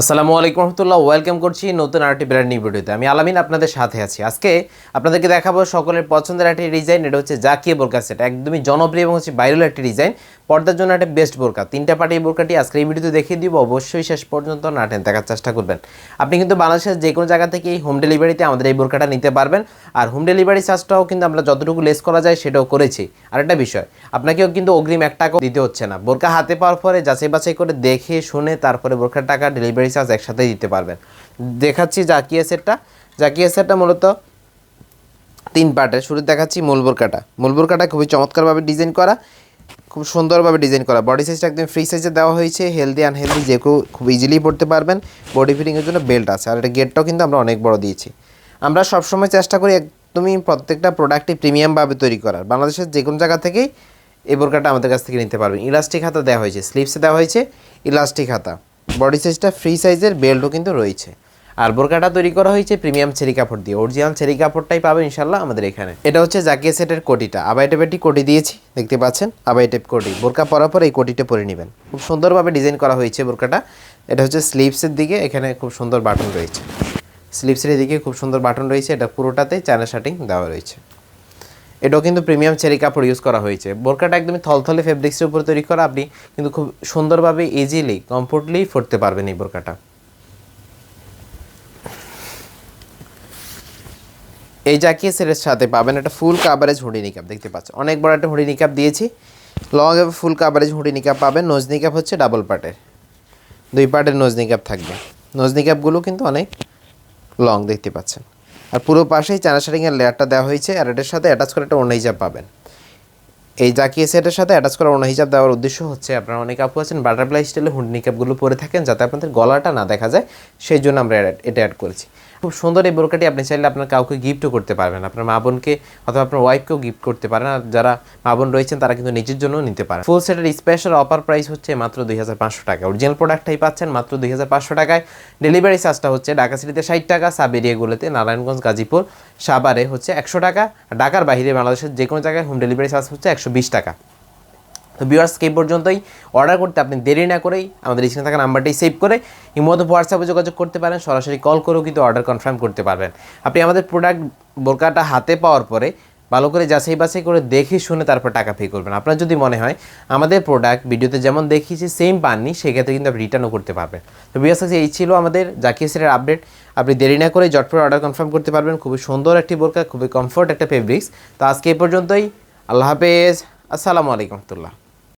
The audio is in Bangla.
আসসালামু আলাইকুম রহমতুল্লাহ ওয়েলকাম করছি নতুন আরেকটি ব্র্যান্ড নিউ ভিডিওতে। আমি আলামিন আপনাদের সাথে আছি। আজকে আপনাদেরকে দেখাবো সকলের পছন্দের একটি ডিজাইন এটা হচ্ছে জাকিয়ে বোরকা সেট একদমই জনপ্রিয় এবং হচ্ছে ভাইরাল একটি ডিজাইন পর্দার জন্য একটা বেস্ট বোরকা। তিনটা পার্টি এই বোরকাটি আজকে এই ভিডিওতে দেখিয়ে দিব, অবশ্যই শেষ পর্যন্ত নাটেন, দেখার চেষ্টা করবেন। আপনি কিন্তু বাংলাদেশের যে কোনো জায়গা থেকে এই হোম ডেলিভারিতে আমাদের এই বোরকাটা নিতে পারবেন। আর হোম ডেলিভারি চার্জটাও কিন্তু আমরা যতটুকু লেস করা যায় সেটাও করেছি। আর একটা বিষয়, আপনাকেও কিন্তু অগ্রিম এক টাকাও দিতে হচ্ছে না। বোরকা হাতে পাওয়ার পরে যাচাই বাছাই করে দেখে শুনে তারপরে বোরকার টাকা ডেলিভারি চার্জ একসাথেই দিতে পারবেন। দেখাচ্ছি জাকিয়া সেটটা জাকিয়া সেটটা মূলত তিন পার্টের শুরু দেখাচ্ছি মূল বোরকাটা। মূল বোরকাটা খুবই চমৎকারভাবে ডিজাইন করা। খুব সুন্দরভাবে ডিজাইন করা। বডি সাইজটা একদম ফ্রি সাইজে দেওয়া হয়েছে হেলদি আনহেলদি যে কেউ খুব ইজিলি পড়তে পারবেন। বডি ফিটিংয়ের জন্য বেল্ট আছে। আর এটা গেটটাও কিন্তু আমরা অনেক বড় দিয়েছি। আমরা সবসময় চেষ্টা করি একদমই প্রত্যেকটা প্রোডাক্টই প্রিমিয়ামভাবে তৈরি করার। বাংলাদেশের যে কোনো জায়গা থেকেই এই বোরকাটা আমাদের কাছ থেকে নিতে পারবেন। ইলাস্টিক হাতা দেওয়া হয়েছে স্লিপসে দেওয়া হয়েছে ইলাস্টিক হাতা। বডি সাইজটা ফ্রি সাইজের বেল্টও কিন্তু রয়েছে। আর বোরকাটা তৈরি করা হয়েছে প্রিমিয়াম চেরি কাপড় দিয়ে। অরিজিনাল চেরি কাপড়টাই পাবেন ইনশাল্লাহ আমাদের এখানে। এটা হচ্ছে জাকিয়া সেটের কোটিটা। আবাই টেপ একটি কোটি দিয়েছি, দেখতে পাচ্ছেন? আবাই টেপ কোটি। বোরকা পরার পর এই কোটিটা পরে নেবেন। খুব সুন্দরভাবে ডিজাইন করা হয়েছে বোরকাটা। এটা হচ্ছে স্লিভসের দিকে, এখানে খুব সুন্দর বাটন রয়েছে। স্লিভসের দিকে খুব সুন্দর বাটন রয়েছে। এটা পুরোটাতে চায়না শার্টিং দেওয়া রয়েছে। এটাও কিন্তু প্রিমিয়াম চেরি কাপড় ইউজ করা হয়েছে। বোরকাটা একদমই থলথলে ফেব্রিক্সের উপর তৈরি করা। আপনি কিন্তু খুব সুন্দরভাবে ইজিলি কমফোর্টলি পরতে পারবেন এই বোরকাটা। এই জাকিয়ে সেটের সাথে পাবেন একটা ফুল কাভারেজ হুডি নিকাপ দেখতে পাচ্ছেন। অনেক বড় একটা হুডি নিকাপ দিয়েছি। লং এবং ফুল কাভারেজ হুডি নিকাপ পাবেন। নোজ নিকাপ হচ্ছে ডাবল পার্টের দুই পার্টের নোজ নিকাপ থাকবে। নোজ নিকাপগুলো কিন্তু অনেক লং দেখতে পাচ্ছেন। আর পুরো পাশেই চানা শাড়িংয়ের লেয়ারটা দেওয়া হয়েছে আর এটার সাথে অ্যাটাচ করে একটা অন্য হিজাব পাবেন। এই জাকিয়ে সেটের সাথে অ্যাটাচ করা অন্য হিসাব দেওয়ার উদ্দেশ্য হচ্ছে, আপনারা অনেক আপু আছেন বাটারফ্লাই স্টাইলে হুড নিকাপগুলো পরে থাকেন যাতে আপনাদের গলাটা না দেখা যায়, সেই জন্য আমরা এটা অ্যাড করেছি। খুব সুন্দর এই বোরকাটি আপনি চাইলে আপনার কাউকে গিফটও করতে পারবেন। আপনার মা বোনকে অথবা আপনার ওয়াইফকেও গিফট করতে পারেন। আর যারা মা বোন রয়েছেন, তারা কিন্তু নিজের জন্য নিতে পারেন। ফুল সেটের স্পেশাল অফার প্রাইস হচ্ছে মাত্র দুই হাজার পাঁচশো টাকা। অরিজিনাল প্রোডাক্টটাই পাচ্ছেন মাত্র দুই হাজার পাঁচশো টাকায়। ডেলিভারি চার্জটা হচ্ছে ঢাকা সিটিতে ষাট টাকা সাব এরিয়াগুলোতে নারায়ণগঞ্জ, গাজীপুর সাবারে হচ্ছে একশো টাকা। ঢাকার বাইরে বাংলাদেশের যে কোনো জায়গায় হোম ডেলিভারি চার্জ হচ্ছে একশো বিশ টাকা। তো ভিউয়ার্স এই পর্যন্তই। অর্ডার করতে আপনি দেরি না করেই আমাদের স্ক্রিনে থাকা নাম্বারটি সেভ করে ইমোতে হোয়াটসঅ্যাপে যোগাযোগ করতে পারেন। সরাসরি কল করেও কিন্তু অর্ডার কনফার্ম করতে পারবেন। আপনি আমাদের প্রোডাক্ট বোরকাটা হাতে পাওয়ার পরে ভালো করে যাচাই বাছাই করে দেখে শুনে তারপর টাকা পে করবেন। আপনার যদি মনে হয় আমাদের প্রোডাক্ট ভিডিওতে যেমন দেখিয়েছি সেম পাননি, সেক্ষেত্রে কিন্তু আপনি রিটার্নও করতে পারবেন। তো বিয়াস এই ছিল আমাদের জাকির জাকিয়েসের আপডেট আপনি দেরি না করে জটপট অর্ডার কনফার্ম করতে পারবেন। খুবই সুন্দর একটি বোরকা, খুবই কমফোর্ট একটা ফেব্রিক্স তো আজকে এই পর্যন্তই। আল্লাহ হাফেজ। আসসালামু আলাইকুম রহমতুল্লাহ।